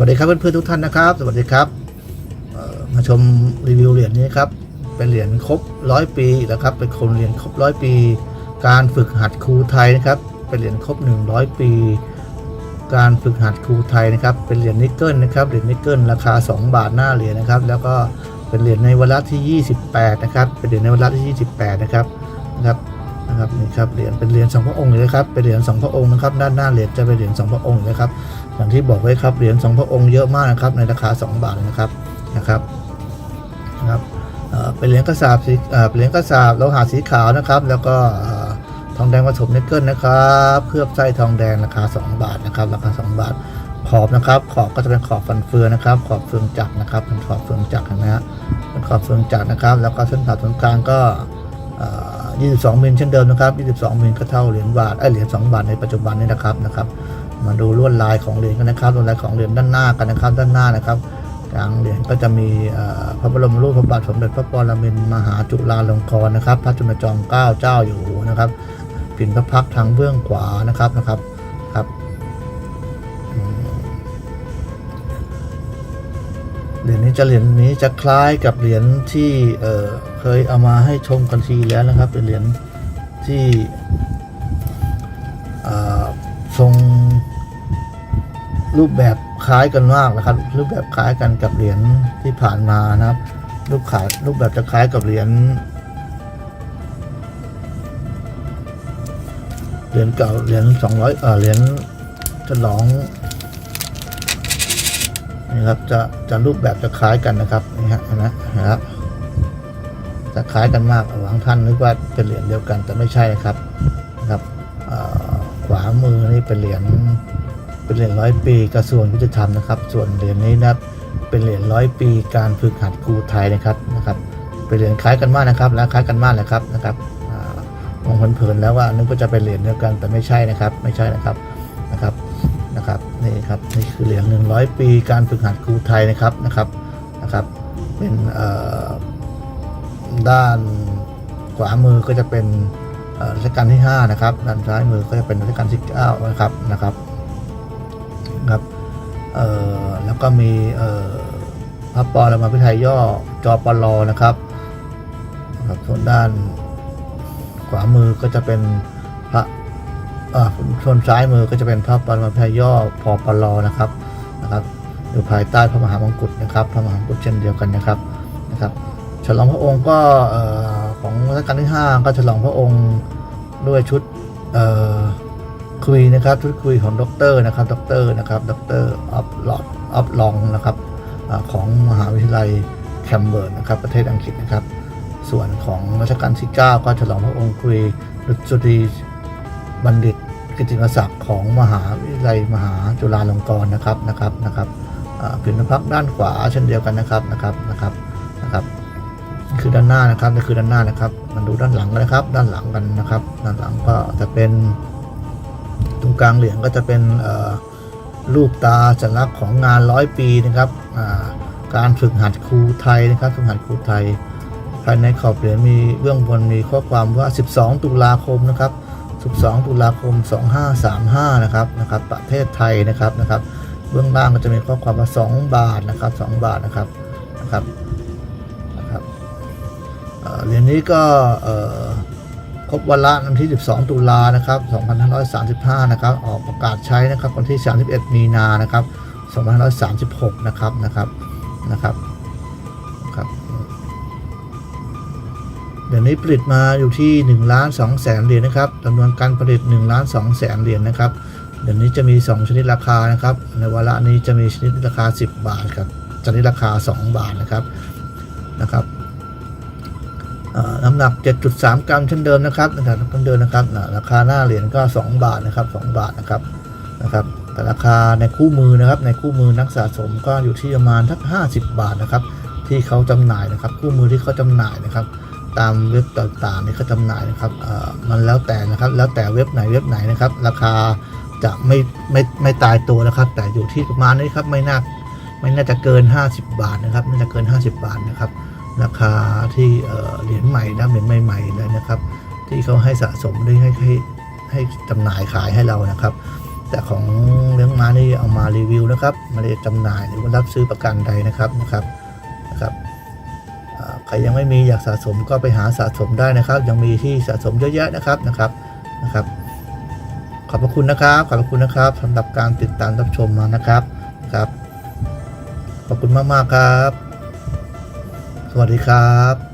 วัสดีครับเพื่อนๆทุกท่านนะครับ สวัสดีครับมาชมรีวิวเหรียญนี้ครับเป็นเหรียญครบร้อยปีนะครับเป็นคนเหรียญครบร้อยปี การฝึกหัดครูไทยนะครับ เป็นเหรียญครบ 100 ปี การฝึกหัดครูไทยนะครับ เป็นเหรียญนิกเกิลนะครับเหรียญนิกเกิลราคา 2 บาทหน้าเหรียญนะครับ แล้วก็เป็นเหรียญในวาระที่ 28 นะครับ เป็นเหรียญในวาระที่ 28 นะครับนะครับนะครับนี่ครับเหรียญเป็นเหรียญสองพระองค์เลยนะครับเป็นเหรียญสองพระองค์นะครับด้านหน้าเหรียญจะเป็นเหรียญสองพระองค์นะครับ อย่างที่บอกไว้ครับเหรียญสองพระองค์เยอะมากนะครับในราคา 2 บาทนะครับนะครับนะครับเป็นเหรียญกระสาบสีเป็นเหรียญกระสาบโลหะสีขาวนะครับ แล้วก็ทองแดงผสมนิกเกิลนะครับเคลือบไส้ทองแดงราคา 2 บาทนะครับราคา 2 บาทขอบนะครับขอบก็จะเป็นขอบฟันเฟืองนะครับ ขอบเฟืองจักรนะครับเป็นขอบเฟืองจักรนะฮะเป็นขอบเฟืองจักรนะครับ แล้วก็เส้นผ่าศูนย์กลางก็เอ่อ22มิลเช่นเดิมนะครับ22มิลก็เท่าเหรียญบาทไอเหรียญ2บาทในปัจจุบันนี้นะครับนะครับ มาดูลวดลายของเหรียญกันนะครับลวดลายของเหรียญด้านหน้ากันนะครับด้านหน้านะครับกลางเหรียญก็จะมีพระบรมรูปพระบาทสมเด็จพระปรมินทรมหาจุฬาลงกรณ์นะครับ พระจุลจอมเกล้าเจ้าอยู่หัวนะครับปิ่นพระพักทางเบื้องขวานะครับนะครับครับเหรียญนี้จะเหรียญนี้จะคล้ายกับเหรียญที่เเคยเอามาให้ชมกันทีแล้วนะครับ เป็นเหรียญที่ทรง รูปแบบคล้ายกันมากนะครับ รูปแบบคล้ายกันกับเหรียญที่ผ่านมานะครับ รูปขายรูปแบบจะคล้ายกับเหรียญเหรียญเก่าเหรียญสองร้อยเออเหรียญฉลองนี่ครับจะจะรูปแบบจะคล้ายกันนะครับนี่ฮะเห็นไหมนะครับจะคล้ายกันมากบางท่านนึกว่าเป็นเหรียญเดียวกันแต่ไม่ใช่นะครับนะครับขวามือนี่เป็นเหรียญ เป็นเหรียญร้อยปีกระทรวงยุติธรรมนะครับ ส่วนเหรียญนี้นะครับเป็นเหรียญร้อยปีการฝึกหัดครูไทยนะครับนะครับ เป็นเหรียญคล้ายกันมากนะครับ และคล้ายกันมากเลยครับนะครับมองเพลินๆแล้วว่านึกว่าจะเป็นเหรียญเดียวกันแต่ไม่ใช่นะครับ ไม่ใช่นะครับนะครับนะครับนี่ครับนี่คือเหรียญหนึ่งร้อยปีการฝึกหัดครูไทยนะครับนะครับนะครับ เป็นเอ่อด้านขวามือก็จะเป็นรัชกาลที่ห้านะครับ ด้านซ้ายมือก็จะเป็นรัชกาลที่เก้านะครับนะครับ แล้วก็มีพระปอและมาพิไทยย่อจอปลอนะครับครับส่วนด้านขวามือก็จะเป็นพระส่วนซ้ายมือก็จะเป็นพระปรมาพิไทยย่อพอปลอนะครับนะครับอยู่ภายใต้พระมหามงกุฎนะครับ พระมหามงกุฎเช่นเดียวกันนะครับนะครับ ฉลองพระองค์ก็ของรัชกาลที่ห้าก็ฉลองพระองค์ด้วยชุดเอ่อ คุยนะครับชุดคุยของด็อกเตอร์นะครับด็อกเตอร์นะครับด็อกเตอร์ออฟลอดออฟลองนะครับของมหาวิทยาลัยแคมเบริดนะครับประเทศอังกฤษนะครับ ส่วนของรัชกาลที่ 9 ก็ฉลองพระองค์คุยดุษฎีบัณฑิตกิติมศักดิ์ของมหาวิทยาลัยมหาจุฬาลงกรณ์นะครับนะครับนะครับผิวพักด้านขวาเช่นเดียวกันนะครับนะครับนะครับนะครับคือด้านหน้านะครับนี่คือด้านหน้านะครับ มันดูด้านหลังกันนะครับ ด้านหลังกันนะครับ ด้านหลังก็จะเป็น กลางเหรียญก็จะเป็นรูปตาสัญลักษณ์ของงานร้อยปีนะครับการฝึกหัดครูไทยนะครับฝึกหัดครูไทย ภายในขอบเหรียญมีเบื้องบนมีข้อความว่า 12 ตุลาคมนะครับ 12 ตุลาคม 2535 นะครับนะครับ ประเทศไทยนะครับนะครับ เบื้องล่างก็จะมีข้อความว่า 2 บาทนะครับ 2 บาทนะครับนะครับนะครับเหรียญนี้ก็ ครบวันละวันที่ 12 ตุลานะครับ 2535 นะครับ ออกประกาศใช้นะครับวันที่ 31 มีนานะครับ 2536 นะครับ นะครับ นะครับ ครับ เดี๋ยวนี้ผลิตมาอยู่ที่1ล้าน2แสนเหรียญนะครับจำนวนการผลิต1ล้าน2แสนเหรียญนะครับ เดี๋ยวนี้จะมี 2 ชนิดราคานะครับ ในวาระนี้จะมีชนิดราคา 10 บาทกับชนิดราคา 2 บาทนะครับ นะครับ น้ำหนัก 7.3 กรัมเช่นเดิมนะครับนะครับเช่นเดิมนะครับราคาหน้าเหรียญก็ 2 บาทนะครับ 2 บาทนะครับนะครับแต่ราคาในคู่มือนะครับในคู่มือนักสะสมก็อยู่ที่ประมาณทัก 50 บาทนะครับที่เขาจำหน่ายนะครับ คู่มือที่เขาจำหน่ายนะครับ ตามเว็บต่างๆที่เขาจำหน่ายนะครับมันแล้วแต่นะครับแล้วแต่เว็บไหนเว็บไหนนะครับ ราคาจะไม่ไม่ไม่ตายตัวนะครับ แต่อยู่ที่ประมาณนี้ครับไม่น่าไม่น่าจะเกิน 50 บาทนะครับไม่น่าจะเกิน 50 บาทนะครับ ราคาที่เหรียญใหม่นะเหรียญใหม่ๆเลยนะครับ ที่เขาให้สะสมได้ให้ให้ให้จำหน่ายขายให้เรานะครับ แต่ของเลี้ยงม้านี่เอามารีวิวนะครับไม่ได้จำหน่ายหรือว่ารับซื้อประกันใดนะครับนะครับนะครับใครยังไม่มีอยากสะสมก็ไปหาสะสมได้นะครับ ยังมีที่สะสมเยอะแยะนะครับนะครับนะครับ ขอบพระคุณนะครับขอบพระคุณนะครับสำหรับการติดตามรับชมมานะครับครับขอบคุณมากๆครับ สวัสดีครับ